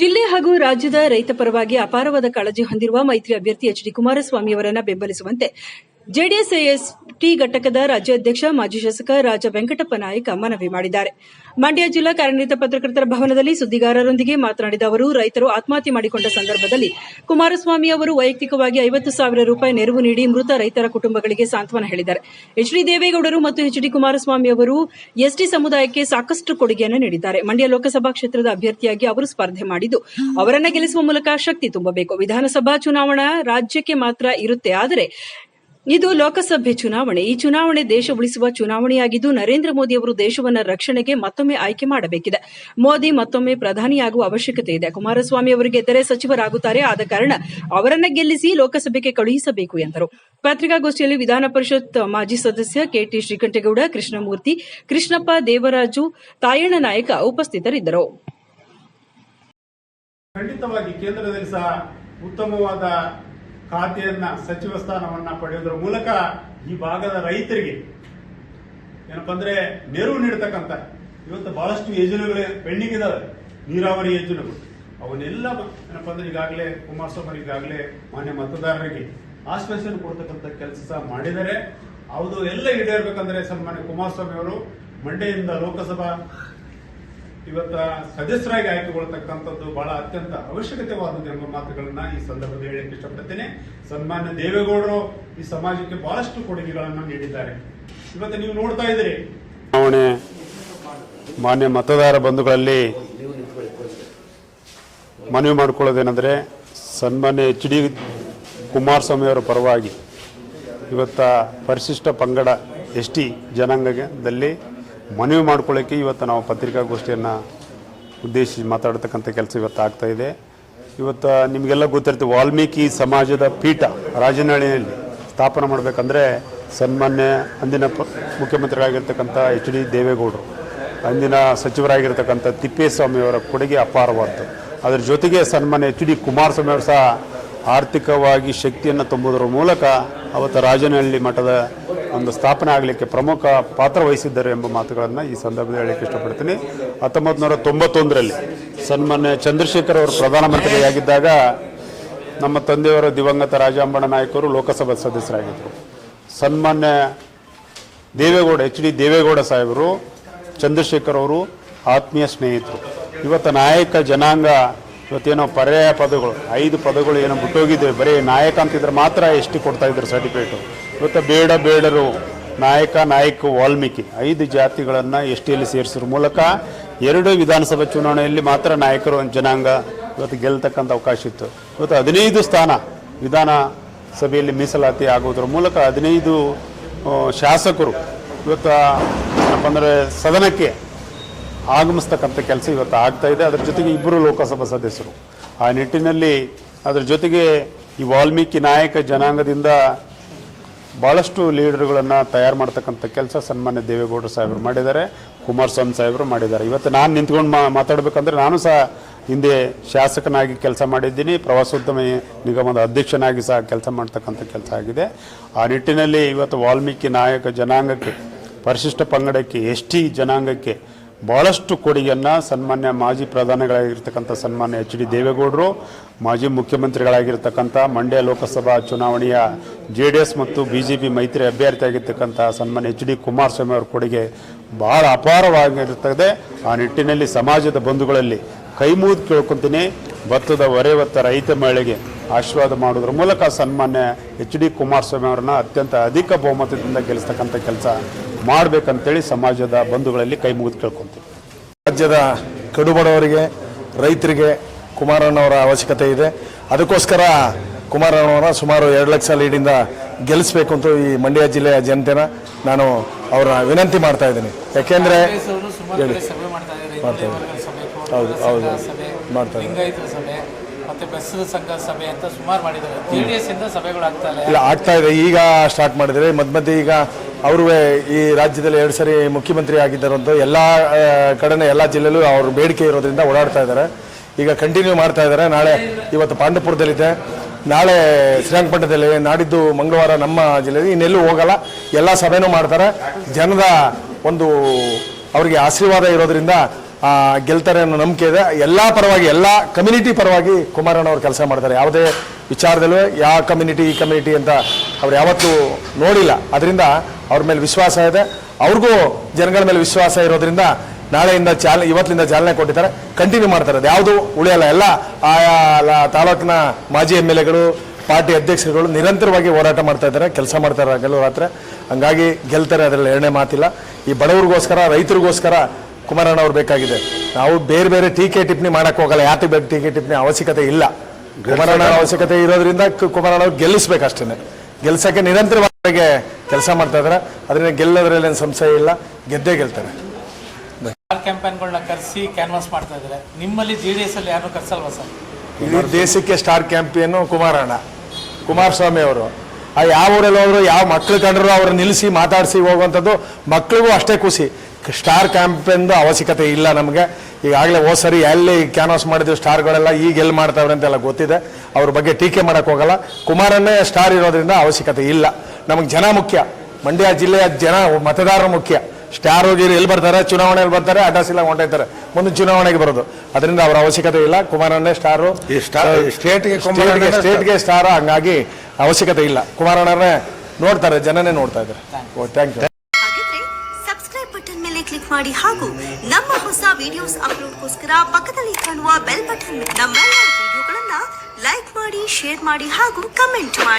ಜಿಲ್ಲೆ ಹಾಗೂ ರಾಜ್ಯದ ರೈತ ಪರವಾಗಿ ಅಪಾರವಾದ ಕಾಳಜಿ ಹೊಂದಿರುವ ಮೈತ್ರಿ ಅಭ್ಯರ್ಥಿ ಎಚ್ ಡಿ ಕುಮಾರಸ್ವಾಮಿ ಅವರನ್ನ ಬೆಂಬಲಿಸುವಂತೆ ಜೆಡಿಎಸ್ ಎಸ್ಟಿ ಘಟಕದ ರಾಜ್ಯಾಧ್ಯಕ್ಷ ಮಾಜಿ ಶಾಸಕ ರಾಜ ವೆಂಕಟಪ್ಪ ನಾಯಕ ಮನವಿ ಮಾಡಿದ್ದಾರೆ. ಮಂಡ್ಯ ಜಿಲ್ಲಾ ಕಾರ್ಯನಿರತ ಪತ್ರಕರ್ತರ ಭವನದಲ್ಲಿ ಸುದ್ದಿಗಾರರೊಂದಿಗೆ ಮಾತನಾಡಿದ ಅವರು, ರೈತರು ಆತ್ಮಹತ್ಯೆ ಮಾಡಿಕೊಂಡ ಸಂದರ್ಭದಲ್ಲಿ ಕುಮಾರಸ್ವಾಮಿ ಅವರು ವೈಯಕ್ತಿಕವಾಗಿ ಐವತ್ತು ಸಾವಿರ ರೂಪಾಯಿ ನೆರವು ನೀಡಿ ಮೃತ ರೈತರ ಕುಟುಂಬಗಳಿಗೆ ಸಾಂತ್ವನ ಹೇಳಿದ್ದಾರೆ. ಎಚ್ ಡಿ ದೇವೇಗೌಡರು ಮತ್ತು ಎಚ್ ಡಿ ಕುಮಾರಸ್ವಾಮಿ ಅವರು ಎಸ್ಟಿ ಸಮುದಾಯಕ್ಕೆ ಸಾಕಷ್ಟು ಕೊಡುಗೆಯನ್ನು ನೀಡಿದ್ದಾರೆ. ಮಂಡ್ಯ ಲೋಕಸಭಾ ಕ್ಷೇತ್ರದ ಅಭ್ಯರ್ಥಿಯಾಗಿ ಅವರು ಸ್ಪರ್ಧೆ ಮಾಡಿದ್ದು, ಅವರನ್ನ ಗೆಲ್ಲಿಸುವ ಮೂಲಕ ಶಕ್ತಿ ತುಂಬಬೇಕು. ವಿಧಾನಸಭಾ ಚುನಾವಣಾ ರಾಜ್ಯಕ್ಕೆ ಮಾತ್ರ ಇರುತ್ತೆ. ಆದರೆ ಇದು ಲೋಕಸಭೆ ಚುನಾವಣೆ. ಈ ಚುನಾವಣೆ ದೇಶ ಉಳಿಸುವ ಚುನಾವಣೆಯಾಗಿದ್ದು ನರೇಂದ್ರ ಮೋದಿ ಅವರು ದೇಶವನ್ನ ರಕ್ಷಣೆಗೆ ಮತ್ತೊಮ್ಮೆ ಆಯ್ಕೆ ಮಾಡಬೇಕಿದೆ. ಮೋದಿ ಮತ್ತೊಮ್ಮೆ ಪ್ರಧಾನಿಯಾಗುವ ಅವಶ್ಯಕತೆ ಇದೆ. ಕುಮಾರಸ್ವಾಮಿ ಅವರು ಗೆದ್ದರೆ ಸಚಿವರಾಗುತ್ತಾರೆ. ಆದ ಕಾರಣ ಅವರನ್ನ ಗೆಲ್ಲಿಸಿ ಲೋಕಸಭೆಗೆ ಕಳುಹಿಸಬೇಕು ಎಂದರು. ಪತ್ರಿಕಾಗೋಷ್ಠಿಯಲ್ಲಿ ವಿಧಾನ ಪರಿಷತ್ ಮಾಜಿ ಸದಸ್ಯ ಕೆಟಿ ಶ್ರೀಕಂಠೇಗೌಡ, ಕೃಷ್ಣಮೂರ್ತಿ, ಕೃಷ್ಣಪ್ಪ ದೇವರಾಜು, ತಾಯಣ್ಣ ನಾಯಕ ಉಪಸ್ಥಿತರಿದ್ದರು. ಖಂಡಿತವಾಗಿ ಕೇಂದ್ರದಲ್ಲಿ ಸಹ ಉತ್ತಮವಾದ ಖಾತೆಯನ್ನ ಸಚಿವ ಸ್ಥಾನವನ್ನ ಪಡೆಯುವುದರ ಮೂಲಕ ಈ ಭಾಗದ ರೈತರಿಗೆ ಏನಪ್ಪಾ ಅಂದ್ರೆ ನೆರವು ನೀಡತಕ್ಕಂತ ಇವತ್ತು ಬಹಳಷ್ಟು ಯೋಜನೆಗಳು ಪೆಂಡಿಂಗ್ ಇದಾವೆ ನೀರಾವರಿ ಯೋಜನೆಗಳು. ಅವನ್ನೆಲ್ಲ ಏನಪ್ಪ ಅಂದ್ರೆ ಈಗಾಗಲೇ ಕುಮಾರಸ್ವಾಮಿ ಈಗಾಗಲೇ ಮಾನ್ಯ ಮತದಾರರಿಗೆ ಆಶ್ವಾಸನೆ ಕೊಡ್ತಕ್ಕಂಥ ಕೆಲಸ ಸಹ ಮಾಡಿದ್ದಾರೆ. ಅದು ಎಲ್ಲ ಈಡೇರ್ಬೇಕಂದ್ರೆ ಸನ್ಮಾನ್ಯ ಕುಮಾರಸ್ವಾಮಿ ಅವರು ಮಂಡ್ಯದಿಂದ ಲೋಕಸಭಾ ಇವತ್ತ ಸದಸ್ಯರಾಗಿ ಆಯ್ಕೆಗೊಳ್ತಕ್ಕಂಥದ್ದು ಬಹಳ ಅತ್ಯಂತ ಅವಶ್ಯಕತೆವಾದದ್ದು ಎಂಬ ಮಾತುಗಳನ್ನ ಈ ಸಂದರ್ಭದಲ್ಲಿ ಹೇಳಕ್ಕೆ ಇಷ್ಟಪಡ್ತೇನೆ. ಸನ್ಮಾನ್ಯ ದೇವೇಗೌಡರು ಈ ಸಮಾಜಕ್ಕೆ ಬಹಳಷ್ಟು ಕೊಡುಗೆಗಳನ್ನು ನೀಡಿದ್ದಾರೆ. ಇವತ್ತು ನೀವು ನೋಡ್ತಾ ಇದ್ದೀರಿ. ಚುನಾವಣೆ ಮಾನ್ಯ ಮತದಾರ ಬಂಧುಗಳಲ್ಲಿ ಮನವಿ ಮಾಡಿಕೊಳ್ಳೋದೇನೆಂದರೆ ಸನ್ಮಾನ್ಯ ಎಚ್ ಡಿ ಕುಮಾರಸ್ವಾಮಿ ಅವರ ಪರವಾಗಿ ಇವತ್ತ ಪರಿಶಿಷ್ಟ ಪಂಗಡ ಎಸ್ ಟಿ ಜನಾಂಗದಲ್ಲಿ ಮನವಿ ಮಾಡ್ಕೊಳ್ಳೋಕ್ಕೆ ಇವತ್ತು ನಾವು ಪತ್ರಿಕಾಗೋಷ್ಠಿಯನ್ನು ಉದ್ದೇಶಿಸಿ ಮಾತಾಡ್ತಕ್ಕಂಥ ಕೆಲಸ ಇವತ್ತು ಆಗ್ತಾ ಇದೆ. ಇವತ್ತು ನಿಮಗೆಲ್ಲ ಗೊತ್ತಿರುತ್ತೆ, ವಾಲ್ಮೀಕಿ ಸಮಾಜದ ಪೀಠ ರಾಜನಹಳ್ಳಿಯಲ್ಲಿ ಸ್ಥಾಪನೆ ಮಾಡಬೇಕಂದ್ರೆ ಸನ್ಮಾನ್ಯ ಅಂದಿನ ಪ, ಮುಖ್ಯಮಂತ್ರಿಗಳಾಗಿರ್ತಕ್ಕಂಥ ಎಚ್ ಡಿ ದೇವೇಗೌಡರು, ಅಂದಿನ ಸಚಿವರಾಗಿರ್ತಕ್ಕಂಥ ತಿಪ್ಪೇಸ್ವಾಮಿಯವರ ಕೊಡುಗೆ ಅಪಾರವಾದ್ದು ಅದರ ಜೊತೆಗೆ ಸನ್ಮಾನ್ಯ ಎಚ್ ಡಿ ಕುಮಾರಸ್ವಾಮಿ ಅವರು ಸಹ ಆರ್ಥಿಕವಾಗಿ ಶಕ್ತಿಯನ್ನು ತುಂಬುವುದರ ಮೂಲಕ ಅವತ್ತು ರಾಜನಹಳ್ಳಿ ಮಠದ ಒಂದು ಸ್ಥಾಪನೆ ಆಗಲಿಕ್ಕೆ ಪ್ರಮುಖ ಪಾತ್ರ ವಹಿಸಿದ್ದರು ಎಂಬ ಮಾತುಗಳನ್ನು ಈ ಸಂದರ್ಭದಲ್ಲಿ ಹೇಳಕ್ಕೆ ಇಷ್ಟಪಡ್ತೀನಿ. ಹತ್ತೊಂಬತ್ತು ನೂರ ತೊಂಬತ್ತೊಂದರಲ್ಲಿ ಸನ್ಮಾನ್ಯ ಚಂದ್ರಶೇಖರ್ ಅವರು ಪ್ರಧಾನಮಂತ್ರಿಯಾಗಿದ್ದಾಗ ನಮ್ಮ ತಂದೆಯವರ ದಿವಂಗತ ರಾಜಾಂಬಣ ನಾಯಕರು ಲೋಕಸಭಾ ಸದಸ್ಯರಾಗಿದ್ದರು. ಸನ್ಮಾನ್ಯ ದೇವೇಗೌಡ, ಎಚ್ ಡಿ ದೇವೇಗೌಡ ಸಾಹೇಬರು, ಚಂದ್ರಶೇಖರ್ ಅವರು ಆತ್ಮೀಯ ಸ್ನೇಹಿತರು. ಇವತ್ತು ನಾಯಕ ಜನಾಂಗ ಇವತ್ತೇನೋ ಪರ್ಯಾಯ ಪದಗಳು, ಐದು ಪದಗಳು ಏನೋ ಬಿಟ್ಟೋಗಿದ್ದೇವೆ ಬರೀ ನಾಯಕ ಅಂತಿದ್ರೆ ಮಾತ್ರ ಎಷ್ಟು ಕೊಡ್ತಾ ಇದ್ರು ಸರ್ಟಿಫಿಕೇಟು ಇವತ್ತು ಬೇಡ ಬೇಡರು, ನಾಯಕ ನಾಯಕ, ವಾಲ್ಮೀಕಿ, ಐದು ಜಾತಿಗಳನ್ನು ಎಸ್ ಟಿಯಲ್ಲಿ ಸೇರಿಸೋದ್ರ ಮೂಲಕ ಎರಡು ವಿಧಾನಸಭಾ ಚುನಾವಣೆಯಲ್ಲಿ ಮಾತ್ರ ನಾಯಕರು ಒಂದು ಜನಾಂಗ ಇವತ್ತು ಗೆಲ್ತಕ್ಕಂಥ ಅವಕಾಶ ಇತ್ತು. ಇವತ್ತು ಹದಿನೈದು ಸ್ಥಾನ ವಿಧಾನ ಸಭೆಯಲ್ಲಿ ಮೀಸಲಾತಿ ಆಗೋದ್ರ ಮೂಲಕ ಹದಿನೈದು ಶಾಸಕರು ಇವತ್ತು ಏನಪ್ಪ ಅಂದರೆ ಸದನಕ್ಕೆ ಆಗಮಿಸ್ತಕ್ಕಂಥ ಕೆಲಸ ಇವತ್ತು ಆಗ್ತಾ ಇದೆ. ಅದರ ಜೊತೆಗೆ ಇಬ್ಬರು ಲೋಕಸಭಾ ಸದಸ್ಯರು. ಆ ನಿಟ್ಟಿನಲ್ಲಿ ಅದರ ಜೊತೆಗೆ ಈ ವಾಲ್ಮೀಕಿ ನಾಯಕ ಜನಾಂಗದಿಂದ ಭಾಳಷ್ಟು ಲೀಡರ್ಗಳನ್ನು ತಯಾರು ಮಾಡ್ತಕ್ಕಂಥ ಕೆಲಸ ಸನ್ಮಾನ್ಯ ದೇವೇಗೌಡರು ಸಾಹೇಬರು ಮಾಡಿದ್ದಾರೆ, ಕುಮಾರಸ್ವಾಮಿ ಸಾಹೇಬರು ಮಾಡಿದ್ದಾರೆ. ಇವತ್ತು ನಾನು ನಿಂತ್ಕೊಂಡು ಮಾ ಮಾತಾಡಬೇಕಂದ್ರೆ ನಾನು ಸಹ ಹಿಂದೆ ಶಾಸಕನಾಗಿ ಕೆಲಸ ಮಾಡಿದ್ದೀನಿ, ಪ್ರವಾಸೋದ್ಯಮ ನಿಗಮದ ಅಧ್ಯಕ್ಷನಾಗಿ ಸಹ ಕೆಲಸ ಮಾಡ್ತಕ್ಕಂಥ ಕೆಲಸ ಆಗಿದೆ. ಆ ನಿಟ್ಟಿನಲ್ಲಿ ಇವತ್ತು ವಾಲ್ಮೀಕಿ ನಾಯಕ ಜನಾಂಗಕ್ಕೆ, ಪರಿಶಿಷ್ಟ ಪಂಗಡಕ್ಕೆ, ಎಸ್ ಟಿ ಜನಾಂಗಕ್ಕೆ ಭಾಳಷ್ಟು ಕೊಡುಗೆಯನ್ನು ಸನ್ಮಾನ್ಯ ಮಾಜಿ ಪ್ರಧಾನಿಗಳಾಗಿರ್ತಕ್ಕಂಥ ಸನ್ಮಾನ್ಯ ಎಚ್ ಡಿ ದೇವೇಗೌಡರು, ಮಾಜಿ ಮುಖ್ಯಮಂತ್ರಿಗಳಾಗಿರ್ತಕ್ಕಂಥ ಮಂಡ್ಯ ಲೋಕಸಭಾ ಚುನಾವಣೆಯ ಜೆ ಡಿ ಎಸ್ ಮತ್ತು ಬಿ ಜೆ ಪಿ ಮೈತ್ರಿ ಅಭ್ಯರ್ಥಿಯಾಗಿರ್ತಕ್ಕಂಥ ಸನ್ಮಾನ್ಯ ಎಚ್ ಡಿ ಕುಮಾರಸ್ವಾಮಿ ಅವರ ಕೊಡುಗೆ ಬಹಳ ಅಪಾರವಾಗಿರ್ತದೆ. ಆ ನಿಟ್ಟಿನಲ್ಲಿ ಸಮಾಜದ ಬಂಧುಗಳಲ್ಲಿ ಕೈ ಮುಗಿದು ಕೇಳ್ಕೊತೀನಿ. ಭತ್ತದ ಹೊರೆ ಹೊತ್ತ ರೈತ ಮಹಿಳೆಗೆ ಆಶೀರ್ವಾದ ಮಾಡೋದ್ರ ಮೂಲಕ ಸನ್ಮಾನ್ಯ ಎಚ್ ಡಿ ಕುಮಾರಸ್ವಾಮಿ ಅವರನ್ನ ಅತ್ಯಂತ ಅಧಿಕ ಬಹುಮತದಿಂದ ಗೆಲ್ಲಿಸ್ತಕ್ಕಂಥ ಕೆಲಸ ಮಾಡಬೇಕಂತೇಳಿ ಸಮಾಜದ ಬಂಧುಗಳಲ್ಲಿ ಕೈ ಮುಗಿದು ಕೇಳ್ಕೊತೀವಿ. ರಾಜ್ಯದ ಕಡುಬಡವರಿಗೆ ರೈತರಿಗೆ ಕುಮಾರಣ್ಣವರ ಅವಶ್ಯಕತೆ ಇದೆ. ಅದಕ್ಕೋಸ್ಕರ ಕುಮಾರಣ್ಣವರ ಸುಮಾರು ಎರಡು ಲಕ್ಷ ಲೀಡಿಂದ ಗೆಲ್ಲಿಸಬೇಕು ಅಂತ ಈ ಮಂಡ್ಯ ಜಿಲ್ಲೆಯ ಜನತೆನ ನಾನು ಅವರ ವಿನಂತಿ ಮಾಡ್ತಾ ಇದ್ದೀನಿ. ಯಾಕೆಂದರೆ ಹೇಳಿ. ಸುಮಾರು ಮಾಡ್ತಾ ಇದ್ದಾರೆ. ಹಿಂದುಳಿದ ವರ್ಗದ ಸಭೆ ಹೌದು, ಹೌದು. ಮಾಡ್ತಾ ಸಭೆ ಮಾಡ್ತಾರೆ. ಸಭೆ ಮತ್ತೆ ಬೆಸ್ಸದ ಸಂಘ ಸಭೆ ಅಂತ ಸುಮಾರು ಮಾಡಿದ್ದಾರೆ. ಜೆ ಇಂದ ಸಭೆಗಳು ಆಗ್ತಾ ಇಲ್ಲ ಇಲ್ಲ ಆಗ್ತಾ ಇದೆ. ಈಗ ಸ್ಟಾರ್ಟ್ ಮಾಡಿದರೆ ಮಧ್ಯ ಮಧ್ಯೆ ಈಗ ಅವರು ಈ ರಾಜ್ಯದಲ್ಲಿ ಎರಡು ಸರಿ ಮುಖ್ಯಮಂತ್ರಿ ಆಗಿದ್ದಾರಂತ ಎಲ್ಲ ಕಡೆನೇ ಎಲ್ಲ ಜಿಲ್ಲೆಯಲ್ಲೂ ಅವ್ರ ಬೇಡಿಕೆ ಇರೋದ್ರಿಂದ ಓಡಾಡ್ತಾ ಇದ್ದಾರೆ. ಈಗ ಕಂಟಿನ್ಯೂ ಮಾಡ್ತಾ ಇದ್ದಾರೆ. ನಾಳೆ ಇವತ್ತು ಪಾಂಡವಪುರದಲ್ಲಿದೆ. ನಾಳೆ ಶ್ರೀರಂಗಪಟ್ಟಣದಲ್ಲಿ ನಾಡಿದ್ದು ಮಂಗಳವಾರ ನಮ್ಮ ಜಿಲ್ಲೆಯಲ್ಲಿ ಇನ್ನೆಲ್ಲೂ ಹೋಗಲ್ಲ. ಎಲ್ಲ ಸಭೆನೂ ಮಾಡ್ತಾರೆ. ಜನದ ಒಂದು ಅವರಿಗೆ ಆಶೀರ್ವಾದ ಇರೋದ್ರಿಂದ ಗೆಲ್ತಾರೆ ಅನ್ನೋ ನಂಬಿಕೆ ಇದೆ. ಎಲ್ಲ ಪರವಾಗಿ, ಎಲ್ಲ ಕಮ್ಯುನಿಟಿ ಪರವಾಗಿ ಕುಮಾರಣ್ಣ ಅವರು ಕೆಲಸ ಮಾಡ್ತಾರೆ. ಯಾವುದೇ ವಿಚಾರದಲ್ಲೂ ಯಾವ ಕಮ್ಯುನಿಟಿ ಈ ಕಮ್ಯುನಿಟಿ ಅಂತ ಅವ್ರು ಯಾವತ್ತೂ ನೋಡಿಲ್ಲ. ಅದರಿಂದ ಅವ್ರ ಮೇಲೆ ವಿಶ್ವಾಸ ಇದೆ. ಅವ್ರಿಗೂ ಜನಗಳ ಮೇಲೆ ವಿಶ್ವಾಸ ಇರೋದ್ರಿಂದ ನಾಳೆಯಿಂದ ಚಾಲನೆ ಇವತ್ತಿನಿಂದ ಚಾಲನೆ ಕೊಟ್ಟಿದ್ದಾರೆ. ಕಂಟಿನ್ಯೂ ಮಾಡ್ತಾರೆ. ಅದು ಯಾವುದು ಉಳಿಯಲ್ಲ. ಎಲ್ಲ ಆಯಾ ಲ- ತಾಲೂಕಿನ ಮಾಜಿ ಎಂ ಎಲ್ ಎಗಳು ಪಾರ್ಟಿ ಅಧ್ಯಕ್ಷರುಗಳು ನಿರಂತರವಾಗಿ ಹೋರಾಟ ಮಾಡ್ತಾ ಇದ್ದಾರೆ. ಕೆಲಸ ಮಾಡ್ತಾರೆ ಗೆಲುವು ರಾತ್ರಿ ಹಂಗಾಗಿ ಗೆಲ್ತಾರೆ ಅದರಲ್ಲಿ ಎರಡನೇ ಮಾತಿಲ್ಲ. ಈ ಬಡವರಿಗೋಸ್ಕರ ರೈತರಿಗೋಸ್ಕರ ಕುಮಾರಣ್ಣ ಅವ್ರು ಬೇಕಾಗಿದೆ. ನಾವು ಬೇರೆ ಬೇರೆ ಟೀಕೆ ಟಿಪ್ಪಣಿ ಮಾಡಕ್ ಹೋಗಲ್ಲ. ಯಾಕೆ ಬೇಕು ಟೀಕೆ ಟಿಪ್ಪಣಿ ಅವಶ್ಯಕತೆ ಇಲ್ಲ. ಕುಮಾರಣ್ಣ ಅವಶ್ಯಕತೆ ಇರೋದ್ರಿಂದ ಕುಮಾರಣ್ಣ ಅವ್ರು ಗೆಲ್ಲಿಸ್ಬೇಕಷ್ಟೇ ಗೆಲ್ಸಕ್ಕೆ ನಿರಂತರವಾಗಿ ಕೆಲಸ ಮಾಡ್ತಾ ಇದ್ದಾರೆ ಅದರಿಂದ ಗೆಲ್ಲೋದ್ರಲ್ಲಿ ಏನು ಸಂಶಯ ಇಲ್ಲ. ಗೆದ್ದೇ ಗೆಲ್ತಾರೆ. ಕ್ಯಾಂಪೇನ್ಗಳನ್ನ ಕರೆಸಿ ಕ್ಯಾನ್ವಾಸ್ ಮಾಡ್ತಾ ಇದ್ದಾರೆ ನಿಮ್ಮಲ್ಲಿ ಜೆ ಡಿ ಎಸ್ ಅಲ್ಲಿ ಯಾರು ಕರ್ಸಲ್ವಾ ಸರ್? ಇಡೀ ದೇಶಕ್ಕೆ ಸ್ಟಾರ್ ಕ್ಯಾಂಪಿಯನ್ನು ಕುಮಾರಣ್ಣ ಕುಮಾರಸ್ವಾಮಿ ಅವರು. ಆ ಯಾವ ಊರಲ್ಲಿ ಹೋದ್ರು ಯಾವ ಮಕ್ಳು ಕಂಡ್ರು ಅವ್ರು ನಿಲ್ಲಿಸಿ ಮಾತಾಡಿಸಿ ಹೋಗುವಂಥದ್ದು ಮಕ್ಳಿಗೂ ಅಷ್ಟೇ ಖುಷಿ. ಸ್ಟಾರ್ ಕ್ಯಾಂಪೇನ್ದು ಅವಶ್ಯಕತೆ ಇಲ್ಲ ನಮಗೆ. ಈಗಾಗಲೇ ಓ ಸರಿ ಎಲ್ಲಿ ಕ್ಯಾನ್ವಾಸ್ ಮಾಡಿದ್ವಿ ಸ್ಟಾರ್ಗಳೆಲ್ಲ ಈಗ ಎಲ್ಲಿ ಮಾಡ್ತಾವ್ರೆ ಅಂತೆಲ್ಲ ಗೊತ್ತಿದೆ. ಅವ್ರ ಬಗ್ಗೆ ಟೀಕೆ ಮಾಡೋಕ್ಕೋಗಲ್ಲ ಕುಮಾರನ್ನೇ ಸ್ಟಾರ್ ಇರೋದ್ರಿಂದ ಅವಶ್ಯಕತೆ ಇಲ್ಲ. ನಮಗೆ ಜನ ಮುಖ್ಯ. ಮಂಡ್ಯ ಜಿಲ್ಲೆಯ ಜನ ಮತದಾರರು ಮುಖ್ಯ. ಸ್ಟಾರ್ ಹೋಗಿ ಎಲ್ಲಿ ಬರ್ತಾರೆ ಚುನಾವಣೆಯಲ್ಲಿ ಬರ್ತಾರೆ ಅಡ್ರೆಸ್ ಇಲ್ಲ ಹೊಂಟೈತಾರೆ ಮುಂದೆ ಚುನಾವಣೆಗೆ ಬರೋದು. ಅದರಿಂದ ಅವರ ಅವಶ್ಯಕತೆ ಇಲ್ಲ. ಕುಮಾರಣ್ಣೇ ಸ್ಟಾರು. ಸ್ಟೇಟ್ ಸ್ಟಾ- ಸ್ಟೇಟ್ಗೆ. ಸ್ಟೇಟ್ಗೆ ಸ್ಟಾರ್. ಹಂಗಾಗಿ ಅವಶ್ಯಕತೆ ಇಲ್ಲ. ಕುಮಾರಣ್ಣರೇ ನೋಡ್ತಾರೆ ಜನನೇ ನೋಡ್ತಾ ಇದ್ದಾರೆ. ಓ ಥ್ಯಾಂಕ್ ಯು ಹಾಗಿದ್ರೆ ಸಬ್ಸ್ಕ್ರೈಬ್ ಬಟನ್ ಮೇಲೆ ಕ್ಲಿಕ್ ಮಾಡಿ ಹಾಗೂ ನಮ್ಮ ಹೊಸ ವಿಡಿಯೋಸ್ ಅಪ್ಲೋಡ್ಗೋಸ್ಕರ ಪಕ್ಕದಲ್ಲಿ ಕಾಣುವ ಬೆಲ್ ಬಟನ್ ನಮ್ಮೆಲ್ಲ ವಿಡಿಯೋಗಳನ್ನ ಲೈಕ್ ಮಾಡಿ ಶೇರ್ ಮಾಡಿ ಹಾಗೂ ಕಮೆಂಟ್ ಮಾಡಿ.